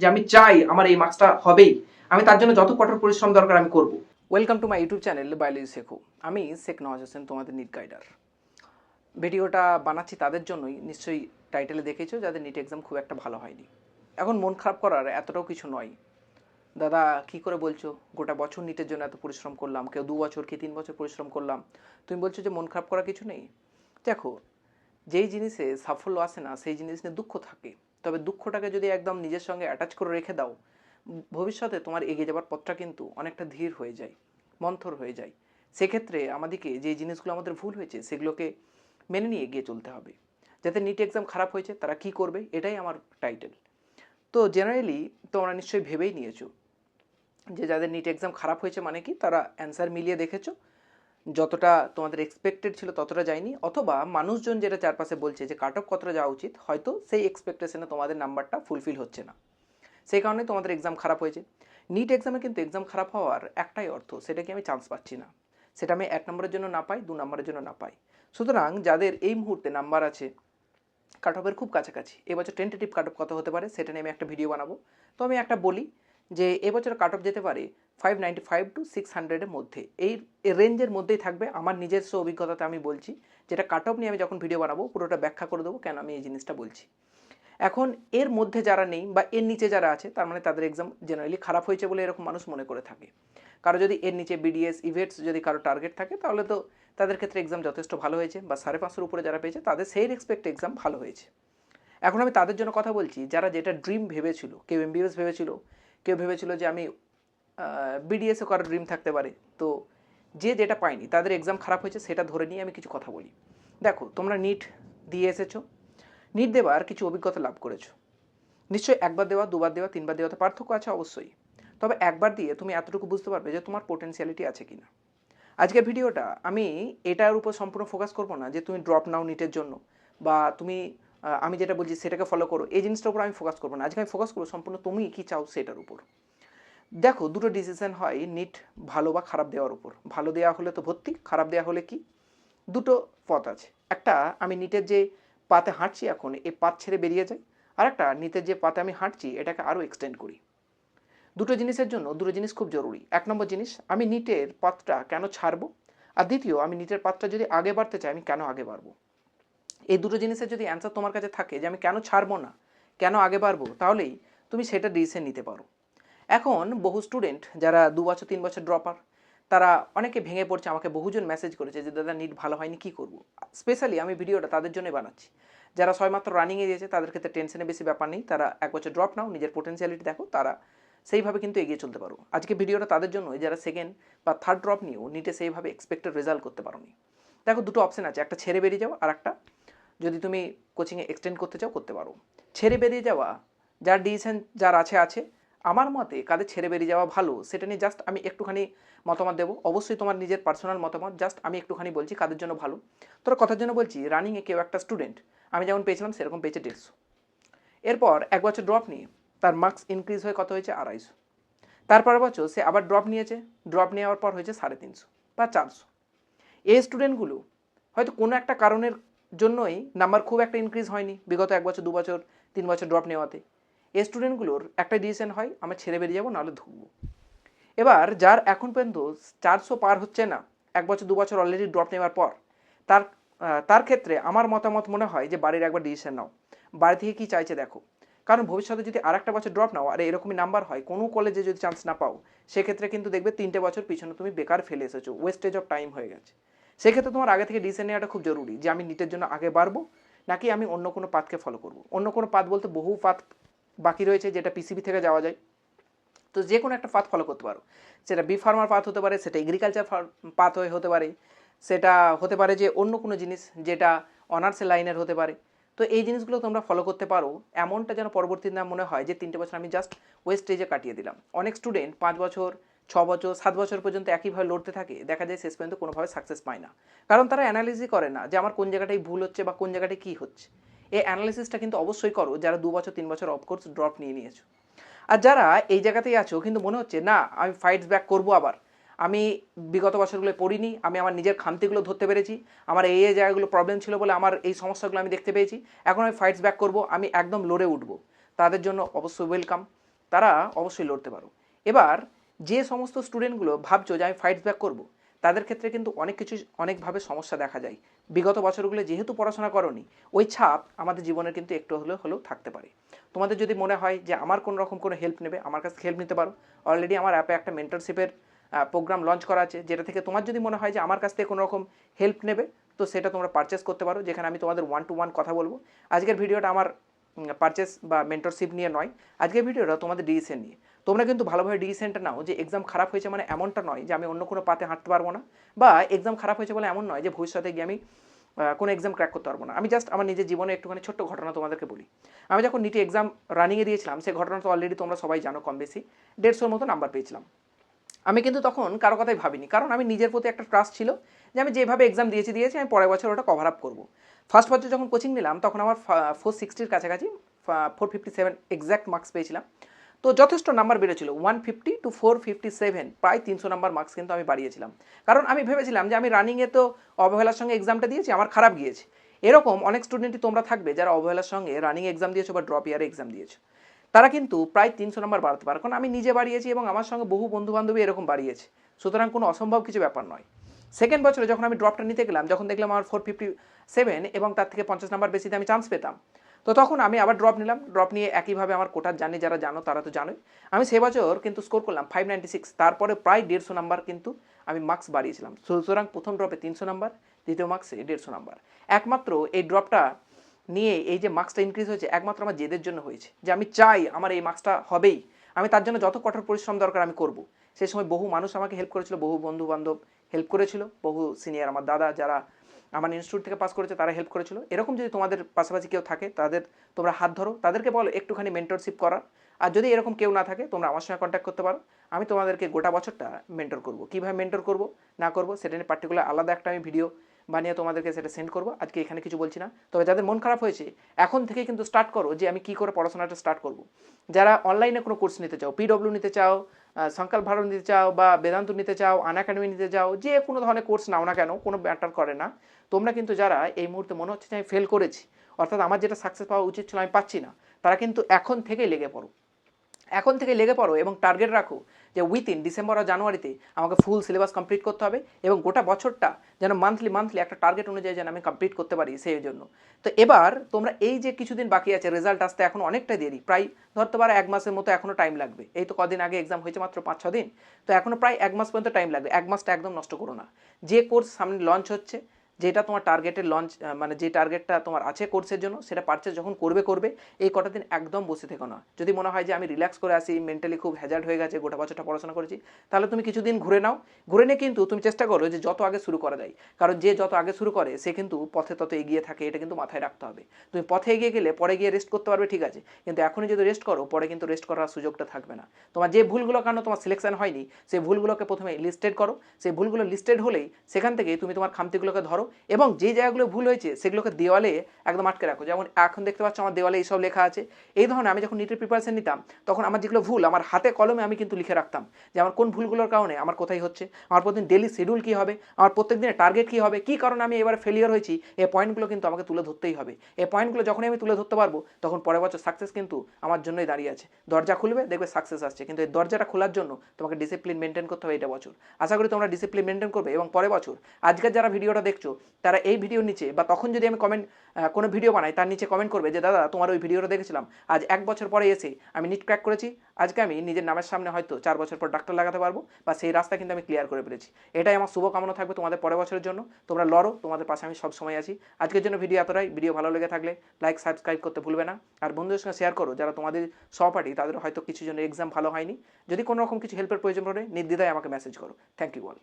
যে আমি চাই আমার এই মার্কসটা হবেই। আমি তার জন্য যত কঠোর পরিশ্রম দরকার আমি করব। Welcome to my YouTube channel biology শেখো আমি শেখ নওয়াজ হোসেন তোমাদের নিট গাইডার ভিডিওটা বানাচ্ছি তাদের জন্যই, নিশ্চয়ই টাইটেলে দেখেছ, যাদের নিট এক্সাম খুব একটা ভালো হয়নি। এখন মন খারাপ করার এতটাও কিছু নয়। দাদা, কি করে বলছো? গোটা বছর নিটের জন্য এত পরিশ্রম করলাম, কেউ দু বছর কি তিন বছর পরিশ্রম করলাম। তুমি বলছো যে মন খারাপ করা কিছু নেই? দেখো, যেই জিনিসে সাফল্য আসে না, সেই জিনিস নিয়ে দুঃখ থাকে। তবে দুঃখটাকে যদি একদম নিজের সঙ্গে অ্যাটাচ করে রেখে দাও, ভবিষ্যতে তোমার এগিয়ে যাবার পথটা কিন্তু অনেকটা ধীর হয়ে যায়, মন্থর হয়ে যায়। সেক্ষেত্রে আমাদেরকে যে জিনিসগুলো আমাদের ভুল হয়েছে, সেগুলোকে মেনে নিয়ে এগিয়ে চলতে হবে। যাতে নিট এক্সাম খারাপ হয়েছে, তারা কি করবে, এটাই আমার টাইটেল তো জেনারেলি তোমরা নিশ্চয়ই ভেবেই নিয়েছো যে যাদের নিট এক্সাম খারাপ হয়েছে মানে কি, তারা অ্যান্সার মিলিয়ে দেখেছ। যতটা তোমাদের এক্সপেক্টেড ছিল ততটা যায়নি। অথবা মানুষজন যেটা চারপাশে বলছে যে কাট অফ কতটা যাওয়া উচিত, হয়তো সেই এক্সপেকটেশনে তোমাদের নাম্বারটা ফুলফিল হচ্ছে না। সেই কারণে তোমাদের এক্সাম খারাপ হয়েছে। নিট এক্সামে কিন্তু এক্সাম খারাপ হওয়ার একটাই অর্থ সেটা কি আমি চান্স পাচ্ছি না। সেটা আমি এক নম্বরের জন্য না পাই, দু নম্বরের জন্য না পাই। সুতরাং যাদের এই মুহূর্তে নাম্বার আছে কাট অফের খুব কাছাকাছি, এবছর টেন্টেটিভ কাট অফ কত হতে পারে, সেটা নিয়ে আমি একটা ভিডিও বানাবো। তো আমি একটা বলি যে এবছর কাট অফ যেতে পারে five ninety five to six হান্ড্রেডের মধ্যে। এই রেঞ্জের মধ্যেই থাকবে আমার নিজস্ব অভিজ্ঞতাতে আমি বলছি। যেটা কাট অফ নিয়ে আমি যখন ভিডিও বানাবো, পুরোটা ব্যাখ্যা করে দেবো কেন আমি এই জিনিসটা বলছি। এখন এর মধ্যে যারা নেই বা এর নিচে যারা আছে, তার মানে তাদের এক্সাম জেনারেলি খারাপ হয়েছে বলে এরকম মানুষ মনে করে থাকে। কারও যদি এর নিচে বিডিএস ইভেন্টস যদি কারও টার্গেট থাকে, তাহলে তো তাদের ক্ষেত্রে এক্সাম যথেষ্ট ভালো হয়েছে বা সাড়ে পাঁচশোর উপরে যারা পেয়েছে, তাদের সেই রেসপেক্ট এক্সাম ভালো হয়েছে। এখন আমি তাদের জন্য কথা বলছি, যারা যেটা ড্রিম ভেবেছিল, কেউ এমবিএস ভেবেছিল, কেউ ভেবেছিল যে আমি বিডিএসও করার ড্রিম থাকতে পারে। তো যে যেটা পায়নি, তাদের এক্সাম খারাপ হয়েছে, সেটা ধরে নিয়ে আমি কিছু কথা বলি। দেখো, তোমরা নিট দিয়ে এসেছ। নিট দেওয়ার কিছু অভিজ্ঞতা লাভ করেছ। নিশ্চয়ই একবার দেওয়া, দুবার দেওয়া, তিনবার দেওয়াতে পার্থক্য আছে অবশ্যই। তবে একবার দিয়ে তুমি এতটুকু বুঝতে পারবে যে তোমার পোটেন্সিয়ালিটি আছে কিনা। আজকের ভিডিওটা আমি এটার উপর সম্পূর্ণ ফোকাস করব না যে তুমি ড্রপ নাও নিটের জন্য বা তুমি আমি যেটা বলছি সেটাকে ফলো করো। এই জিনিসটার উপর আমি ফোকাস করব না। আজকে আমি ফোকাস করব সম্পূর্ণ তুমি কি চাও সেটার উপর। দেখো, দুটো ডিসিশন হয় নিট ভালো বা খারাপ দেওয়ার উপর। ভালো দেওয়া হলে তো ভর্তি, খারাপ দেওয়া হলে কি? দুটো পথ আছে। একটা, আমি নিটের যে পাতে হাঁটছি এখন এই পাত ছেড়ে বেরিয়ে যাই। আর একটা নিটের যে পাতে আমি হাঁটছি, এটাকে আরও এক্সটেন্ড করি। দুটো জিনিসের জন্য, দুটো জিনিস খুব জরুরি। এক নম্বর জিনিস, আমি নিটের পাতটা কেন ছাড়বো? আর দ্বিতীয়, আমি নিটের পাতটা যদি আগে বাড়তে চাই, আমি কেন আগে বাড়বো? এই দুটো জিনিসের যদি অ্যান্সার তোমার কাছে থাকে যে আমি কেন ছাড়বো না, কেন আগে বাড়বো, তাহলেই তুমি সেটা ডিসিশন নিতে পারো। এখন বহু স্টুডেন্ট যারা দু বছর, তিন বছর ড্রপার তারা অনেকে ভেঙে পড়ছে, আমাকে বহুজন মেসেজ করেছে যে, দাদা নিট ভালো হয়নি, কী করব? স্পেশালি আমি ভিডিওটা তাদের জন্যই বানাচ্ছি। যারা ছয়মাত্র রানিংয়ে দিয়েছে তাদের ক্ষেত্রে টেনশনে বেশি ব্যাপার নেই। তারা এক বছর ড্রপ নাও, নিজের পোটেন্সিয়ালিটি দেখো, তারা সেইভাবে কিন্তু এগিয়ে চলতে পারো। আজকে ভিডিওটা তাদের জন্য যারা সেকেন্ড বা থার্ড ড্রপ নিয়েও নিটে সেইভাবে এক্সপেক্টেড রেজাল্ট করতে পারো দেখো, দুটো অপশন আছে, একটা ছেড়ে বেরিয়ে যাও আর একটা যদি তুমি কোচিংয়ে এক্সটেন্ড করতে চাও, করতে পারো। ছেড়ে বেরিয়ে যাওয়া, যার ডিসিশন যার আছে আছে আমার মতে কাদের ছেড়ে বেরিয়ে যাওয়া ভালো, সেটা নিয়ে জাস্ট আমি একটুখানি মতামত দেবো। অবশ্যই তোমার নিজের পার্সোনাল মতামত জাস্ট আমি একটুখানি বলছি কাদের জন্য ভালো। তোর কথার জন্য বলছি রানিংয়ে কেউ একটা স্টুডেন্ট আমি যেমন পেয়েছিলাম সেরকম পেয়েছে দেড়শো। এরপর এক বছর ড্রপ নিয়ে, তার মার্কস ইনক্রিজ হয়ে কত হয়েছে? আড়াইশো। তারপর বছর সে আবার ড্রপ নিয়েছে ড্রপ নেওয়ার পর হয়েছে সাড়ে তিনশো বা চারশো। এই স্টুডেন্টগুলো হয়তো কোনো একটা কারণের জন্যই নাম্বার খুব একটা ইনক্রিজ হয়নি বিগত এক বছর, দু বছর, তিন বছর ড্রপ নেওয়াতে। এই স্টুডেন্টগুলোর একটা ডিসিশন হয়, আমরা ছেড়ে বেরিয়ে যাব, নাহলে ঢুকবো এবার যার এখন পর্যন্ত চারশো পার হচ্ছে না, এক বছর, দু বছর অলরেডি ড্রপ নেওয়ার পর, তার তার ক্ষেত্রে আমার মতামত মনে হয় যে বাড়ির একবার ডিসিশন নাও। বাড়ি থেকে কী চাইছে দেখো। কারণ ভবিষ্যতে যদি আর একটা বছর ড্রপ নাও, আর এরকমই নাম্বার হয়, কোনো কলেজে যদি চান্স না পাও, সেক্ষেত্রে কিন্তু দেখবে তিনটে বছর পিছনে তুমি বেকার ফেলে এসেছ ওয়েস্টেজ অফ টাইম হয়ে গেছে। সেক্ষেত্রে তোমার আগে থেকে ডিসিশন নেওয়াটা খুব জরুরি যে আমি নিটের জন্য আগে বাড়বো, নাকি আমি অন্য কোনো পাথকে ফলো করব। অন্য কোনো পাথ বলতে বহু পাথ বাকি রয়েছে যেটা পিসিবি থেকে যাওয়া যায়। তো যে কোনো একটা পাথ ফলো করতে পারো। সেটা বি ফার্মার পাথ হতে পারে, সেটা এগ্রিকালচার পাথ হয়ে হতে পারে, সেটা হতে পারে যে অন্য কোনো জিনিস যেটা অনার্সের লাইনের হতে পারে। তো এই জিনিসগুলো তোমরা ফলো করতে পারো। এমনটা যেন পরবর্তী না মনে হয় যে তিনটে বছর আমি জাস্ট ওয়েস্টেজে কাটিয়ে দিলাম। অনেক স্টুডেন্ট পাঁচ বছর, ছ বছর, সাত বছর পর্যন্ত একইভাবে লড়তে থাকে, দেখা যায় শেষ পর্যন্ত কোনোভাবে সাকসেস পায় না। কারণ তারা অ্যানালিসিস করে না যে আমার কোন জায়গাটায় ভুল হচ্ছে বা কোন জায়গাটায় কী হচ্ছে। এই অ্যানালিসিসটা কিন্তু অবশ্যই করো, যারা দু বছর, তিন বছর অফকোর্স ড্রপ নিয়ে নিয়েছো। আর যারা এই জায়গাতেই আছো, কিন্তু মনে হচ্ছে, না, আমি ফাইটস ব্যাক করব আবার। আমি বিগত বছরগুলো পড়িনি, আমি আমার নিজের খামতিগুলো ধরতে পেরেছি, আমার এই এই জায়গাগুলো প্রবলেম ছিল বলে আমার এই সমস্যাগুলো আমি দেখতে পেয়েছি। এখন আমি ফাইটস ব্যাক করব, আমি একদম লড়ে উঠব। তাদের জন্য অবশ্যই ওয়েলকাম তারা অবশ্যই লড়তে পারো। এবার, যে সমস্ত স্টুডেন্টগুলো ভাবছ যে আমি ফাইটস ব্যাক করব, তাদের ক্ষেত্রে কিন্তু অনেক কিছু, অনেকভাবে সমস্যা দেখা যায়। বিগত বছরগুলো যেহেতু পড়াশোনা করনি, ওই ছাপ আমাদের জীবনের কিন্তু একটু হলেও হলেও থাকতে পারে। তোমাদের যদি মনে হয় যে আমার কোনো রকম কোনো হেল্প নেবে, আমার কাছে হেল্প নিতে পারো। অলরেডি আমার অ্যাপে একটা মেন্টরশিপের প্রোগ্রাম লঞ্চ করা আছে, যেটা থেকে তোমার যদি মনে হয় যে আমার কাছ থেকে কোনো রকম হেল্প নেবে, তো সেটা তোমরা পারচেস করতে পারো, যেখানে আমি তোমাদের ওয়ান টু ওয়ান কথা বলব। আজকের ভিডিওটা আমার পারচেস বা মেন্টরশিপ নিয়ে নয়, আজকের ভিডিওটা তোমাদের ডিসিশন নিয়ে। তোমরা কিন্তু ভালোভাবে ডিসিশনটা নাও যে এক্সাম খারাপ হয়েছে মানে এমনটা নয় যে আমি অন্য কোনো পাতে হাঁটতে পারব না বা এক্সাম খারাপ হয়েছে বলে এমন নয় যে ভবিষ্যতে গিয়ে আমি কোনো এক্সাম ক্র্যাক করতে পারব না। আমি জাস্ট আমার নিজের জীবনে একটুখানি ছোট্ট ঘটনা তোমাদেরকে বলি। আমি যখন নিটি এক্সাম রানিংয়ে দিয়েছিলাম সেই ঘটনা তো অলরেডি তোমরা সবাই জানো কম বেশি। দেড়শোর মতো নাম্বার পেয়েছিলাম। আমি কিন্তু তখন কারও কথাই ভাবিনি, কারণ আমি নিজের প্রতি একটা ট্রাস্ট ছিল যে আমি যেভাবে এক্সাম দিয়েছি দিয়েছি, আমি পরের বছর ওটা কভার আপ করব। ফার্স্ট বছর যখন কোচিং নিলাম, তখন আমার ফোর সিক্সটির কাছাকাছি four fifty seven exact marks পেয়েছিলাম। তো যথেষ্ট নাম্বার বেড়েছিল one fifty two four fifty seven প্রায় তিনশো নাম্বার মার্কস কিন্তু আমি বাড়িয়েছিলাম। কারণ আমি ভেবেছিলাম যে আমি রানিংয়ে তো অবহেলার সঙ্গে এক্সামটা দিয়েছি, আমার খারাপ গিয়েছে। এরকম অনেক স্টুডেন্টই তোমরা থাকবে যারা অবহেলার সঙ্গে রানিং এক্সাম দিয়েছ বা ড্রপ ইয়ারে এক্সাম দিয়েছ। তারা কিন্তু প্রায় তিনশো নাম্বার বাড়াতে পারে, কারণ আমি নিজে বাড়িয়েছি এবং আমার সঙ্গে বহু বন্ধু বান্ধবী এরকম বাড়িয়েছে। সুতরাং কোনো অসম্ভব কিছু ব্যাপার নয়। সেকেন্ড বছরে যখন আমি ড্রপটা নিতে গেলাম, যখন দেখলাম আমার ফোর ফিফটি সেভেন এবং তার থেকে পঞ্চাশ নাম্বার বেশিতে আমি চান্স পেতাম তো তখন আমি আবার ড্রপ নিলাম। ড্রপ নিয়ে একইভাবে আমার কোটার জানি, যারা জানো তারা তো জানোই। আমি সে বছর কিন্তু স্কোর করলাম ফাইভ নাইনটি সিক্স তারপরে প্রায় দেড়শো নাম্বার কিন্তু আমি মার্কস বাড়িয়েছিলাম। সুতরাং প্রথম ড্রপে তিনশো নাম্বার দ্বিতীয় মার্কসে দেড়শো নাম্বার একমাত্র এই ড্রপটা নিয়ে এই যে মার্কসটা ইনক্রিজ হয়েছে, একমাত্র আমার জেদের জন্য হয়েছে। যে আমি চাই আমার এই মার্কসটা হবেই। আমি তার জন্য যত কঠোর পরিশ্রম দরকার আমি করব। সেই সময় বহু মানুষ আমাকে হেল্প করেছিল, বহু বন্ধু বান্ধব হেল্প করেছিল, বহু সিনিয়র আমার দাদা যারা আমার ইনস্টিটিউট থেকে পাস করেছে, তারা হেল্প করেছিল। এরকম যদি তোমাদের পাশাপাশি কেউ থাকে, তাদের তোমরা হাত ধরো। তাদেরকে বলো একটুখানি মেন্টরশিপ করার আর যদি এরকম কেউ না থাকে, তোমরা আমার সঙ্গে কন্ট্যাক্ট করতে পারো। আমি তোমাদেরকে গোটা বছরটা মেন্টর করব। কীভাবে মেন্টর করব, না করব, সেটা নিয়ে পার্টিকুলার আলাদা একটা আমি ভিডিও বানিয়ে তোমাদেরকে সেটা সেন্ড করব। আজকে এখানে কিছু বলছি না। তবে যাদের মন খারাপ হয়েছে, এখন থেকে কিন্তু স্টার্ট করো যে আমি কী করে পড়াশোনাটা স্টার্ট করব। যারা অনলাইনে কোনো কোর্স নিতে চাও পিডব্লিউ নিতে চাও সংকাল ভারত নিতে চাও বা বেদান্ত নিতে চাও, আন একাডেমি নিতে চাও, যে কোনো ধরনের কোর্স নাও না কেন, কোনো ম্যাটার করে না। তোমরা কিন্তু যারা এই মুহূর্তে মনে হচ্ছে যে আমি ফেল করেছি, অর্থাৎ আমার যেটা সাকসেস পাওয়া উচিত ছিল আমি পাচ্ছি না, তারা কিন্তু এখন থেকেই লেগে পড়ো। এখন থেকে লেগে পড়ো এবং টার্গেট রাখো যে উইথিন ডিসেম্বর আর জানুয়ারিতে আমাকে ফুল সিলেবাস কমপ্লিট করতে হবে এবং গোটা বছরটা যেন মান্থলি মান্থলি একটা টার্গেট অনুযায়ী যেন আমি কমপ্লিট করতে পারি সেই জন্য। তো এবার তোমরা এই যে কিছুদিন বাকি আছে রেজাল্ট আসতে এখন অনেকটা দেরি। প্রায় ধরতে পারো এক মাসের মতো এখনও টাইম লাগবে। এই তো কদিন আগে এক্সাম হয়েছে মাত্র পাঁচ, ছ দিন। তো এখনও প্রায় এক মাস পর্যন্ত টাইম লাগবে। এক মাসটা একদম নষ্ট করো না। যে কোর্স সামনে লঞ্চ হচ্ছে যেটা তোমার টার্গেটের লঞ্চ মানে যে টার্গেটটা তোমার আছে কোর্সের জন্য, সেটা পারচেস যখন করবে করবে, এই কটা দিন একদম বসে থেকো না। যদি মনে হয় যে আমি রিল্যাক্স করে আসি মেন্টালি খুব হ্যাজার্ড হয়ে গেছে, গোটা বছরটা পড়াশোনা করেছি, তাহলে তুমি কিছুদিন ঘুরে নাও। ঘুরে নিয়ে কিন্তু তুমি চেষ্টা করো যে যত আগে শুরু করা যায়। কারণ যে যত আগে শুরু করে, সে কিন্তু পথে তত এগিয়ে থাকে, এটা কিন্তু মাথায় রাখতে হবে। তুমি পথে এগিয়ে গেলে পরে গিয়ে রেস্ট করতে পারবে, ঠিক আছে। কিন্তু এখনই যদি রেস্ট করো, পরে কিন্তু রেস্ট করার সুযোগটা থাকবে না। তোমার যে ভুলগুলো কারণ তোমার সিলেকশন হয়নি সেই ভুলগুলোকে প্রথমে লিস্টেড করো। সেই ভুলগুলো লিস্টেড হলেই সেখান থেকে তুমি তোমার খামতিগুলোকে ধরো। এবং যে জায়গাগুলো ভুল হয়েছে সেগুলোকে দেওয়ালে একদম আটকে রাখো। যেমন এখন দেখতে পাচ্ছ আমার দেওয়ালে এইসব লেখা আছে। এই ধরনের আমি যখন নিটের প্রিপারেশন নিতাম, তখন আমার যেগুলো ভুল, আমার হাতে কলমে আমি কিন্তু লিখে রাখতাম যে আমার কোন ভুলগুলোর কারণে আমার কোথায় হচ্ছে, আমার প্রতিদিন ডেলি শিডিউল কী হবে, আমার প্রত্যেক দিনের টার্গেট কী হবে, কী কারণে আমি এবার ফেলিয়ার হয়েছি, এই পয়েন্টগুলো কিন্তু আমাকে তুলে ধরতেই হবে। এই পয়েন্টগুলো যখনই আমি তুলে ধরতে পারব, তখন পরের বছর সাকসেস কিন্তু আমার জন্যই দাঁড়িয়ে আছে। দরজা খুলবে, দেখবে সাকসেস আসছে। কিন্তু এই দরজাটা খোলার জন্য তোমাকে ডিসিপ্লিন মেনটেন করতে হবে এটা বছর। আশা করি তোমরা ডিসিপ্লিন মেনটেন করবে এবং পরের বছর আজকের যারা ভিডিওটা দেখছ তারা এই ভিডিওর নিচে বা তখন যদি আমি কমেন্ট কোনো ভিডিও বানাই, তার নিচে কমেন্ট করবে যে, দাদা, তোমার ওই ভিডিওটা দেখেছিলাম। আজ এক বছর পরে এসে আমি নিট ক্র্যাক করেছি। আজকে আমি নিজের নামের সামনে হয়তো চার বছর পর ডাক্তার লাগাতে পারব বা সেই রাস্তা কিন্তু আমি ক্লিয়ার করে ফেলেছি। এটাই আমার শুভকামনা থাকবে তোমাদের পরের বছরের জন্য। তোমরা লড়ো, তোমাদের পাশে আমি সব সময় আছি। আজকের জন্য ভিডিও এতটাই। ভিডিও ভালো লেগে থাকলে লাইক সাবস্ক্রাইব করতে ভুলবে না। আর বন্ধুদের সঙ্গে শেয়ার করো, যারা তোমাদের সহপাঠী, তাদের হয়তো কিছু জন্য এক্সাম ভালো হয়নি। যদি কোনো রকম কিছু হেল্পের প্রয়োজন পড়ে, নির্দ্বিধায় আমাকে মেসেজ করো। Thank you all